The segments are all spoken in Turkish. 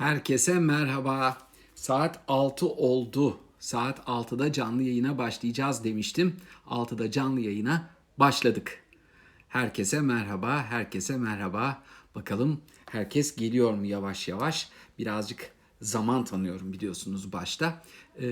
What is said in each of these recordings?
Herkese merhaba. Saat 6 oldu. Saat 6'da canlı yayına başlayacağız demiştim. 6'da canlı yayına başladık. Herkese merhaba, herkese merhaba. Bakalım herkes geliyor mu yavaş yavaş? Birazcık zaman tanıyorum biliyorsunuz başta. Ee,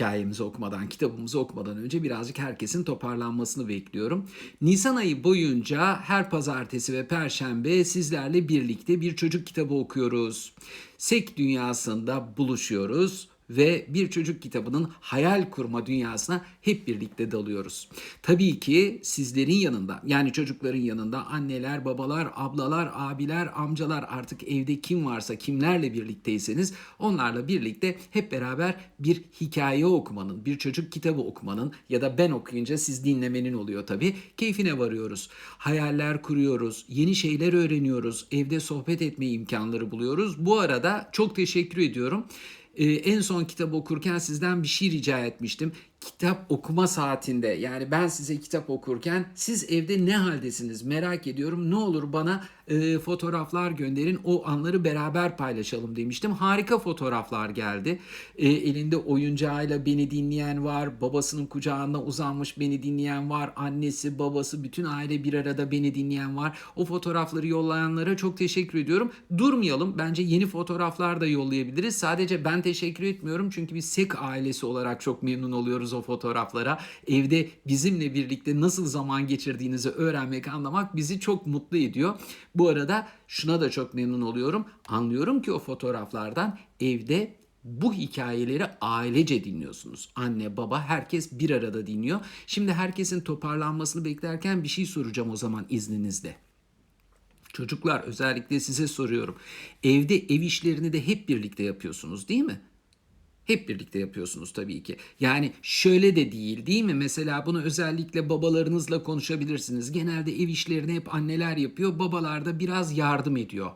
hikayemizi okumadan, kitabımızı okumadan önce birazcık herkesin toparlanmasını bekliyorum. Nisan ayı boyunca her pazartesi ve perşembe sizlerle birlikte bir çocuk kitabı okuyoruz. Sek dünyasında buluşuyoruz ve bir çocuk kitabının hayal kurma dünyasına hep birlikte dalıyoruz. Tabii ki sizlerin yanında yani çocukların yanında anneler, babalar, ablalar, abiler, amcalar artık evde kim varsa kimlerle birlikteyseniz onlarla birlikte hep beraber bir hikaye okumanın, bir çocuk kitabı okumanın ya da ben okuyunca siz dinlemenin oluyor tabii. Keyfine varıyoruz. Hayaller kuruyoruz, yeni şeyler öğreniyoruz, evde sohbet etme imkanları buluyoruz. Bu arada çok teşekkür ediyorum. Ee, en son kitap okurken sizden bir şey rica etmiştim. Kitap okuma saatinde yani ben size kitap okurken siz evde ne haldesiniz merak ediyorum. Ne olur bana e, fotoğraflar gönderin o anları beraber paylaşalım demiştim. Harika fotoğraflar geldi. E, elinde oyuncağıyla beni dinleyen var. Babasının kucağında uzanmış beni dinleyen var. Annesi, babası, bütün aile bir arada beni dinleyen var. O fotoğrafları yollayanlara çok teşekkür ediyorum. Durmayalım. Bence yeni fotoğraflar da yollayabiliriz. Sadece ben teşekkür etmiyorum çünkü biz SEK ailesi olarak çok memnun oluyoruz o fotoğraflara. Evde bizimle birlikte nasıl zaman geçirdiğinizi öğrenmek, anlamak bizi çok mutlu ediyor. Bu arada şuna da çok memnun oluyorum. Anlıyorum ki o fotoğraflardan evde bu hikayeleri ailece dinliyorsunuz. Anne, baba, herkes bir arada dinliyor. Şimdi herkesin toparlanmasını beklerken bir şey soracağım o zaman izninizle. Çocuklar özellikle size soruyorum. Evde ev işlerini de hep birlikte yapıyorsunuz değil mi? Hep birlikte yapıyorsunuz tabii ki. Yani şöyle de değil değil mi? Mesela bunu özellikle babalarınızla konuşabilirsiniz. Genelde ev işlerini hep anneler yapıyor. Babalar da biraz yardım ediyor.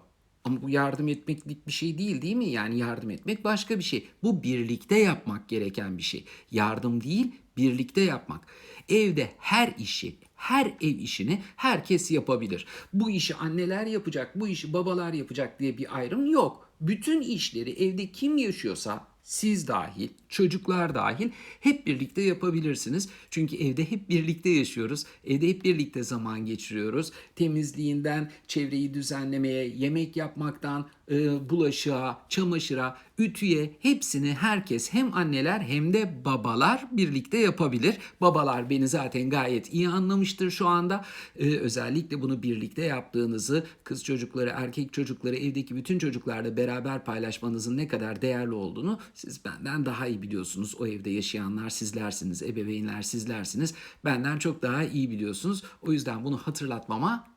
Ama bu yardım etmeklik bir şey değil değil mi? Yani yardım etmek başka bir şey. Bu birlikte yapmak gereken bir şey. Yardım değil, birlikte yapmak. Evde her işi, her ev işini herkes yapabilir. Bu işi anneler yapacak, bu işi babalar yapacak diye bir ayrım yok. Bütün işleri evde kim yaşıyorsa siz dahil, çocuklar dahil hep birlikte yapabilirsiniz. Çünkü evde hep birlikte yaşıyoruz. Evde hep birlikte zaman geçiriyoruz. Temizliğinden çevreyi düzenlemeye, yemek yapmaktan e, bulaşığa, çamaşıra, ütüye hepsini herkes hem anneler hem de babalar birlikte yapabilir. Babalar beni zaten gayet iyi anlamıştır şu anda. E, özellikle bunu birlikte yaptığınızı, kız çocukları, erkek çocukları, evdeki bütün çocuklarla beraber paylaşmanızın ne kadar değerli olduğunu siz benden daha iyi biliyorsunuz. O evde yaşayanlar sizlersiniz, ebeveynler sizlersiniz. Benden çok daha iyi biliyorsunuz. O yüzden bunu hatırlatmama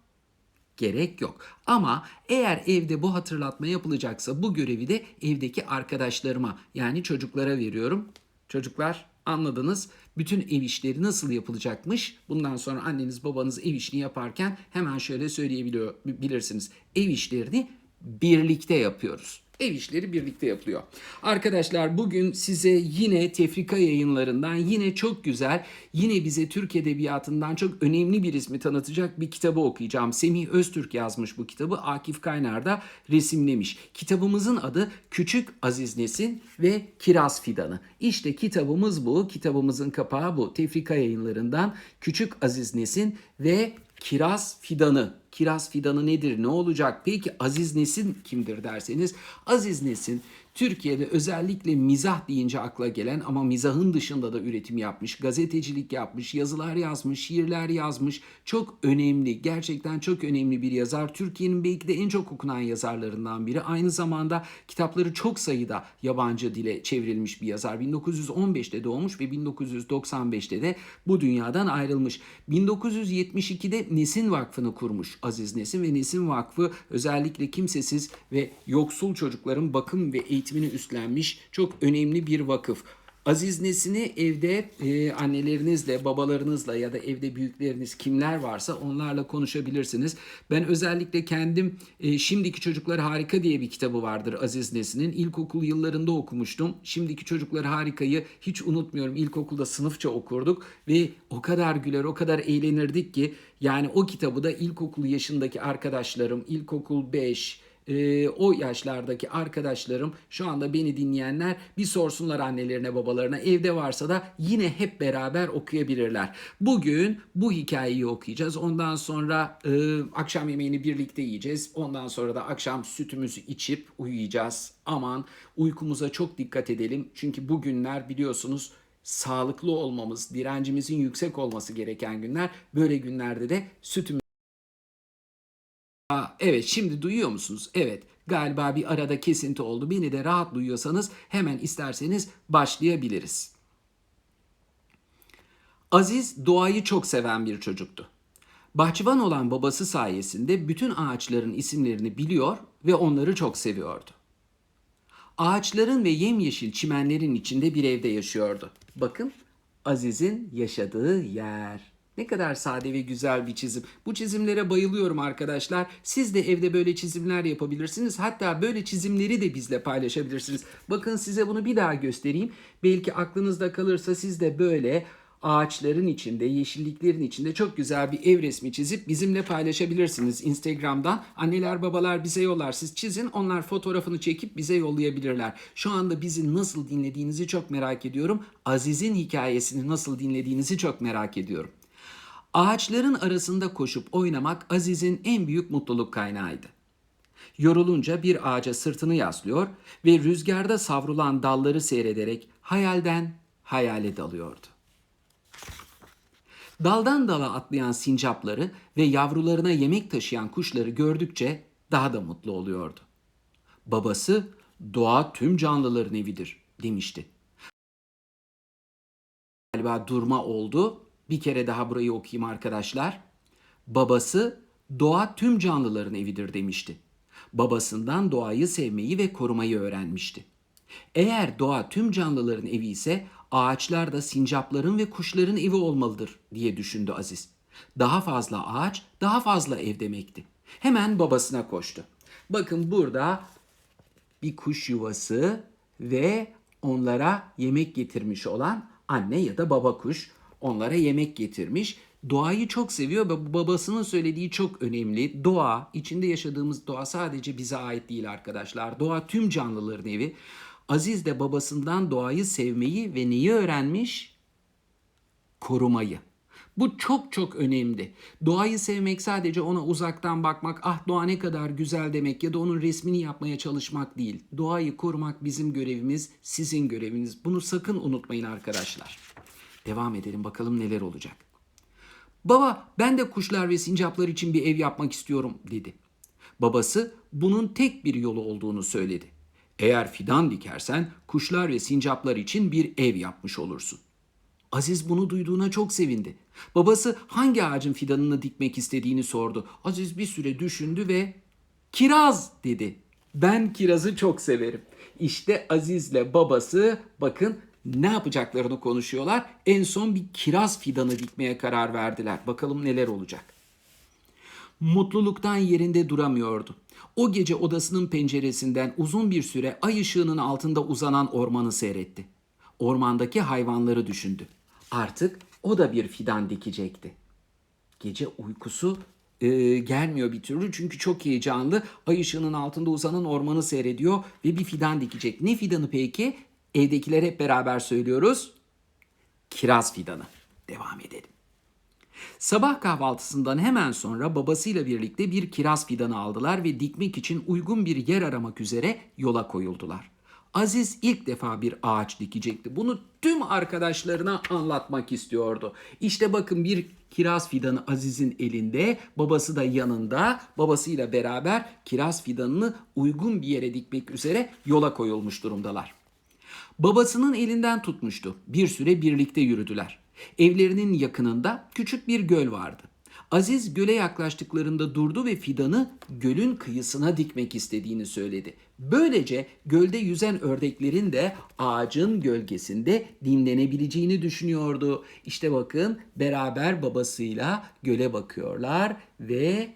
gerek yok. Ama eğer evde bu hatırlatma yapılacaksa bu görevi de evdeki arkadaşlarıma yani çocuklara veriyorum. Çocuklar anladınız. Bütün ev işleri nasıl yapılacakmış? Bundan sonra anneniz babanız ev işini yaparken hemen şöyle söyleyebilirsiniz. Ev işlerini birlikte yapıyoruz. Ev işleri birlikte yapılıyor. Arkadaşlar bugün size yine tefrika yayınlarından yine çok güzel, yine bize Türk Edebiyatı'ndan çok önemli bir ismi tanıtacak bir kitabı okuyacağım. Semih Öztürk yazmış bu kitabı. Akif Kaynar da resimlemiş. Kitabımızın adı Küçük Aziz Nesin ve Kiraz Fidanı. İşte kitabımız bu. Kitabımızın kapağı bu. Tefrika yayınlarından Küçük Aziz Nesin ve Kiraz Fidanı. Kiraz Fidanı nedir? Ne olacak? Peki Aziz Nesin kimdir derseniz Aziz Nesin Türkiye'de özellikle mizah deyince akla gelen ama mizahın dışında da üretim yapmış, gazetecilik yapmış, yazılar yazmış, şiirler yazmış. Çok önemli, gerçekten çok önemli bir yazar. Türkiye'nin belki de en çok okunan yazarlarından biri. Aynı zamanda kitapları çok sayıda yabancı dile çevrilmiş bir yazar. 1915'te doğmuş ve 1995'te de bu dünyadan ayrılmış. 1972'de Nesin Vakfı'nı kurmuş Aziz Nesin ve Nesin Vakfı özellikle kimsesiz ve yoksul çocukların bakım ve eğitimini üstlenmiş çok önemli bir vakıf. Aziz Nesin'i evde e, annelerinizle, babalarınızla ya da evde büyükleriniz kimler varsa onlarla konuşabilirsiniz. Ben özellikle kendim e, Şimdiki Çocuklar Harika diye bir kitabı vardır Aziz Nesin'in. İlkokul yıllarında okumuştum. Şimdiki Çocuklar Harika'yı hiç unutmuyorum. İlkokulda sınıfça okurduk ve o kadar güler, o kadar eğlenirdik ki yani o kitabı da ilkokul yaşındaki arkadaşlarım, ilkokul 5, e, o yaşlardaki arkadaşlarım şu anda beni dinleyenler bir sorsunlar annelerine babalarına evde varsa da yine hep beraber okuyabilirler. Bugün bu hikayeyi okuyacağız. Ondan sonra e, akşam yemeğini birlikte yiyeceğiz. Ondan sonra da akşam sütümüzü içip uyuyacağız. Aman uykumuza çok dikkat edelim. Çünkü bu günler biliyorsunuz sağlıklı olmamız, direncimizin yüksek olması gereken günler. Böyle günlerde de sütümüzü Aa, evet şimdi duyuyor musunuz? Evet galiba bir arada kesinti oldu. Beni de rahat duyuyorsanız hemen isterseniz başlayabiliriz. Aziz doğayı çok seven bir çocuktu. Bahçıvan olan babası sayesinde bütün ağaçların isimlerini biliyor ve onları çok seviyordu. Ağaçların ve yemyeşil çimenlerin içinde bir evde yaşıyordu. Bakın Aziz'in yaşadığı yer. Ne kadar sade ve güzel bir çizim. Bu çizimlere bayılıyorum arkadaşlar. Siz de evde böyle çizimler yapabilirsiniz. Hatta böyle çizimleri de bizle paylaşabilirsiniz. Bakın size bunu bir daha göstereyim. Belki aklınızda kalırsa siz de böyle ağaçların içinde, yeşilliklerin içinde çok güzel bir ev resmi çizip bizimle paylaşabilirsiniz Instagram'dan. Anneler babalar bize yollar siz çizin onlar fotoğrafını çekip bize yollayabilirler. Şu anda bizi nasıl dinlediğinizi çok merak ediyorum. Aziz'in hikayesini nasıl dinlediğinizi çok merak ediyorum. Ağaçların arasında koşup oynamak Aziz'in en büyük mutluluk kaynağıydı. Yorulunca bir ağaca sırtını yaslıyor ve rüzgarda savrulan dalları seyrederek hayalden hayale dalıyordu. Daldan dala atlayan sincapları ve yavrularına yemek taşıyan kuşları gördükçe daha da mutlu oluyordu. Babası doğa tüm canlıların evidir demişti. Galiba durma oldu. Bir kere daha burayı okuyayım arkadaşlar. Babası doğa tüm canlıların evidir demişti. Babasından doğayı sevmeyi ve korumayı öğrenmişti. Eğer doğa tüm canlıların evi ise ağaçlar da sincapların ve kuşların evi olmalıdır diye düşündü Aziz. Daha fazla ağaç, daha fazla ev demekti. Hemen babasına koştu. Bakın burada bir kuş yuvası ve onlara yemek getirmiş olan anne ya da baba kuş onlara yemek getirmiş. Doğayı çok seviyor ve babasının söylediği çok önemli. Doğa, içinde yaşadığımız doğa sadece bize ait değil arkadaşlar. Doğa tüm canlıların evi. Aziz de babasından doğayı sevmeyi ve neyi öğrenmiş? Korumayı. Bu çok çok önemli. Doğayı sevmek sadece ona uzaktan bakmak, ah doğa ne kadar güzel demek ya da onun resmini yapmaya çalışmak değil. Doğayı korumak bizim görevimiz, sizin göreviniz. Bunu sakın unutmayın arkadaşlar. Devam edelim bakalım neler olacak. Baba ben de kuşlar ve sincaplar için bir ev yapmak istiyorum dedi. Babası bunun tek bir yolu olduğunu söyledi. Eğer fidan dikersen kuşlar ve sincaplar için bir ev yapmış olursun. Aziz bunu duyduğuna çok sevindi. Babası hangi ağacın fidanını dikmek istediğini sordu. Aziz bir süre düşündü ve kiraz dedi. Ben kirazı çok severim. İşte Aziz'le babası bakın ne yapacaklarını konuşuyorlar. En son bir kiraz fidanı dikmeye karar verdiler. Bakalım neler olacak. Mutluluktan yerinde duramıyordu. O gece odasının penceresinden uzun bir süre ay ışığının altında uzanan ormanı seyretti. Ormandaki hayvanları düşündü. Artık o da bir fidan dikecekti. Gece uykusu e, gelmiyor bir türlü çünkü çok heyecanlı. Ay ışığının altında uzanan ormanı seyrediyor ve bir fidan dikecek. Ne fidanı peki? Evdekiler hep beraber söylüyoruz. Kiraz fidanı. Devam edelim. Sabah kahvaltısından hemen sonra babasıyla birlikte bir kiraz fidanı aldılar ve dikmek için uygun bir yer aramak üzere yola koyuldular. Aziz ilk defa bir ağaç dikecekti. Bunu tüm arkadaşlarına anlatmak istiyordu. İşte bakın bir kiraz fidanı Aziz'in elinde, babası da yanında. Babasıyla beraber kiraz fidanını uygun bir yere dikmek üzere yola koyulmuş durumdalar. Babasının elinden tutmuştu. Bir süre birlikte yürüdüler. Evlerinin yakınında küçük bir göl vardı. Aziz göle yaklaştıklarında durdu ve fidanı gölün kıyısına dikmek istediğini söyledi. Böylece gölde yüzen ördeklerin de ağacın gölgesinde dinlenebileceğini düşünüyordu. İşte bakın beraber babasıyla göle bakıyorlar ve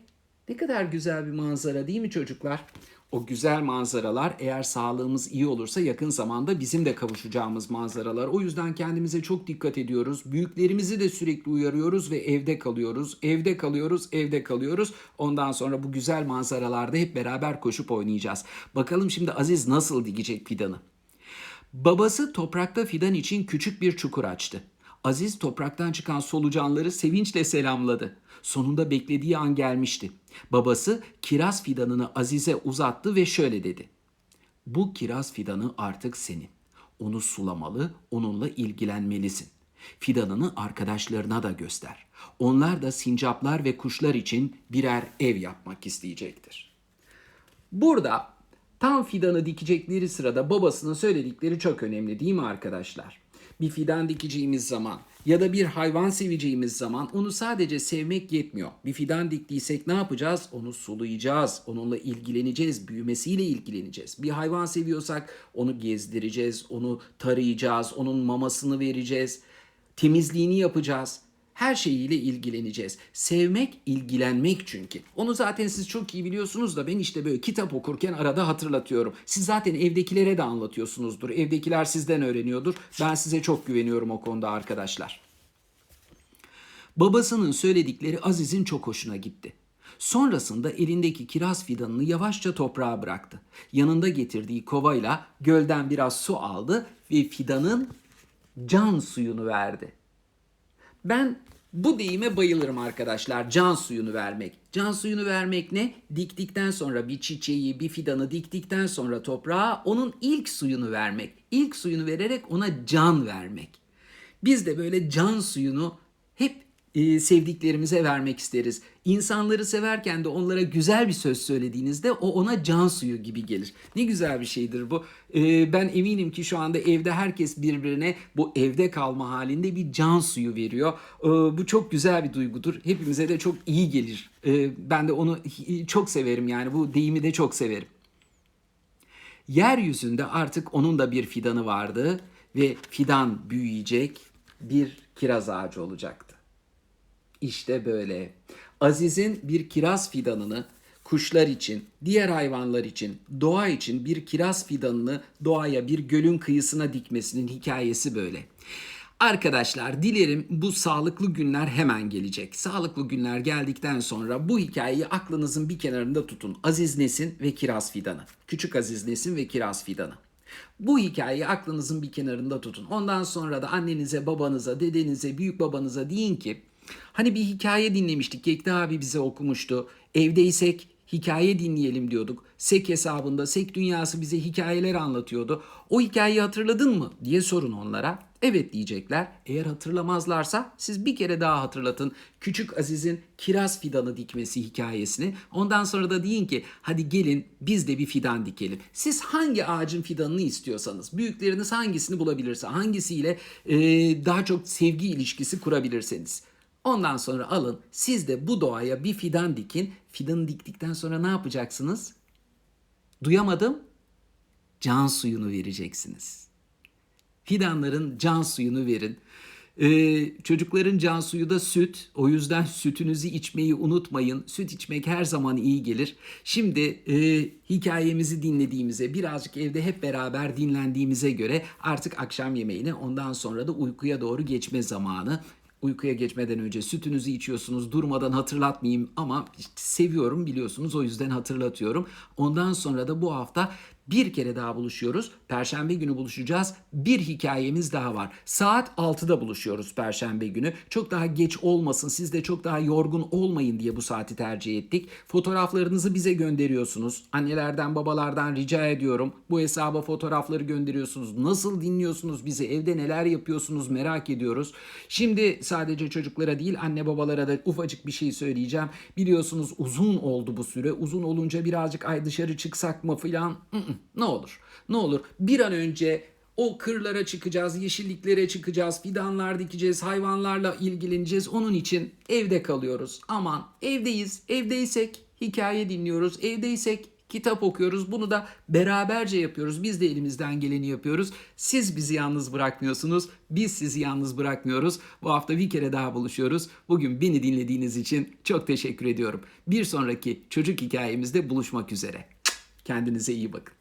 ne kadar güzel bir manzara değil mi çocuklar? O güzel manzaralar eğer sağlığımız iyi olursa yakın zamanda bizim de kavuşacağımız manzaralar. O yüzden kendimize çok dikkat ediyoruz. Büyüklerimizi de sürekli uyarıyoruz ve evde kalıyoruz. Evde kalıyoruz, evde kalıyoruz. Ondan sonra bu güzel manzaralarda hep beraber koşup oynayacağız. Bakalım şimdi Aziz nasıl dikecek fidanı? Babası toprakta fidan için küçük bir çukur açtı. Aziz topraktan çıkan solucanları sevinçle selamladı. Sonunda beklediği an gelmişti. Babası kiraz fidanını Aziz'e uzattı ve şöyle dedi. Bu kiraz fidanı artık senin. Onu sulamalı, onunla ilgilenmelisin. Fidanını arkadaşlarına da göster. Onlar da sincaplar ve kuşlar için birer ev yapmak isteyecektir. Burada tam fidanı dikecekleri sırada babasının söyledikleri çok önemli değil mi arkadaşlar? Bir fidan dikeceğimiz zaman ya da bir hayvan seveceğimiz zaman onu sadece sevmek yetmiyor. Bir fidan diktiysek ne yapacağız? Onu sulayacağız, onunla ilgileneceğiz, büyümesiyle ilgileneceğiz. Bir hayvan seviyorsak onu gezdireceğiz, onu tarayacağız, onun mamasını vereceğiz, temizliğini yapacağız her şeyiyle ilgileneceğiz. Sevmek, ilgilenmek çünkü. Onu zaten siz çok iyi biliyorsunuz da ben işte böyle kitap okurken arada hatırlatıyorum. Siz zaten evdekilere de anlatıyorsunuzdur. Evdekiler sizden öğreniyordur. Ben size çok güveniyorum o konuda arkadaşlar. Babasının söyledikleri Aziz'in çok hoşuna gitti. Sonrasında elindeki kiraz fidanını yavaşça toprağa bıraktı. Yanında getirdiği kovayla gölden biraz su aldı ve fidanın can suyunu verdi. Ben bu deyime bayılırım arkadaşlar. Can suyunu vermek. Can suyunu vermek ne? Diktikten sonra bir çiçeği, bir fidanı diktikten sonra toprağa onun ilk suyunu vermek. İlk suyunu vererek ona can vermek. Biz de böyle can suyunu hep e, sevdiklerimize vermek isteriz. İnsanları severken de onlara güzel bir söz söylediğinizde o ona can suyu gibi gelir. Ne güzel bir şeydir bu. E, ben eminim ki şu anda evde herkes birbirine bu evde kalma halinde bir can suyu veriyor. E, bu çok güzel bir duygudur. Hepimize de çok iyi gelir. E, ben de onu çok severim yani bu deyimi de çok severim. Yeryüzünde artık onun da bir fidanı vardı ve fidan büyüyecek bir kiraz ağacı olacaktı. İşte böyle. Aziz'in bir kiraz fidanını kuşlar için, diğer hayvanlar için, doğa için bir kiraz fidanını doğaya bir gölün kıyısına dikmesinin hikayesi böyle. Arkadaşlar dilerim bu sağlıklı günler hemen gelecek. Sağlıklı günler geldikten sonra bu hikayeyi aklınızın bir kenarında tutun. Aziz Nesin ve Kiraz Fidanı. Küçük Aziz Nesin ve Kiraz Fidanı. Bu hikayeyi aklınızın bir kenarında tutun. Ondan sonra da annenize, babanıza, dedenize, büyük babanıza deyin ki Hani bir hikaye dinlemiştik. Yekta abi bize okumuştu. Evdeysek hikaye dinleyelim diyorduk. Sek hesabında Sek dünyası bize hikayeler anlatıyordu. O hikayeyi hatırladın mı diye sorun onlara. Evet diyecekler. Eğer hatırlamazlarsa siz bir kere daha hatırlatın. Küçük Aziz'in kiraz fidanı dikmesi hikayesini. Ondan sonra da deyin ki hadi gelin biz de bir fidan dikelim. Siz hangi ağacın fidanını istiyorsanız, büyükleriniz hangisini bulabilirse, hangisiyle e, daha çok sevgi ilişkisi kurabilirseniz. Ondan sonra alın siz de bu doğaya bir fidan dikin. Fidanı diktikten sonra ne yapacaksınız? Duyamadım. Can suyunu vereceksiniz. Fidanların can suyunu verin. Ee, çocukların can suyu da süt. O yüzden sütünüzü içmeyi unutmayın. Süt içmek her zaman iyi gelir. Şimdi e, hikayemizi dinlediğimize, birazcık evde hep beraber dinlendiğimize göre artık akşam yemeğine ondan sonra da uykuya doğru geçme zamanı uykuya geçmeden önce sütünüzü içiyorsunuz. Durmadan hatırlatmayayım ama seviyorum biliyorsunuz o yüzden hatırlatıyorum. Ondan sonra da bu hafta bir kere daha buluşuyoruz. Perşembe günü buluşacağız. Bir hikayemiz daha var. Saat 6'da buluşuyoruz Perşembe günü. Çok daha geç olmasın, siz de çok daha yorgun olmayın diye bu saati tercih ettik. Fotoğraflarınızı bize gönderiyorsunuz. Annelerden, babalardan rica ediyorum. Bu hesaba fotoğrafları gönderiyorsunuz. Nasıl dinliyorsunuz bizi? Evde neler yapıyorsunuz merak ediyoruz. Şimdi sadece çocuklara değil anne babalara da ufacık bir şey söyleyeceğim. Biliyorsunuz uzun oldu bu süre. Uzun olunca birazcık ay dışarı çıksak mı filan ne olur? Ne olur? Bir an önce o kırlara çıkacağız, yeşilliklere çıkacağız, fidanlar dikeceğiz, hayvanlarla ilgileneceğiz. Onun için evde kalıyoruz. Aman evdeyiz, evdeysek hikaye dinliyoruz, evdeysek kitap okuyoruz. Bunu da beraberce yapıyoruz. Biz de elimizden geleni yapıyoruz. Siz bizi yalnız bırakmıyorsunuz. Biz sizi yalnız bırakmıyoruz. Bu hafta bir kere daha buluşuyoruz. Bugün beni dinlediğiniz için çok teşekkür ediyorum. Bir sonraki çocuk hikayemizde buluşmak üzere. Kendinize iyi bakın.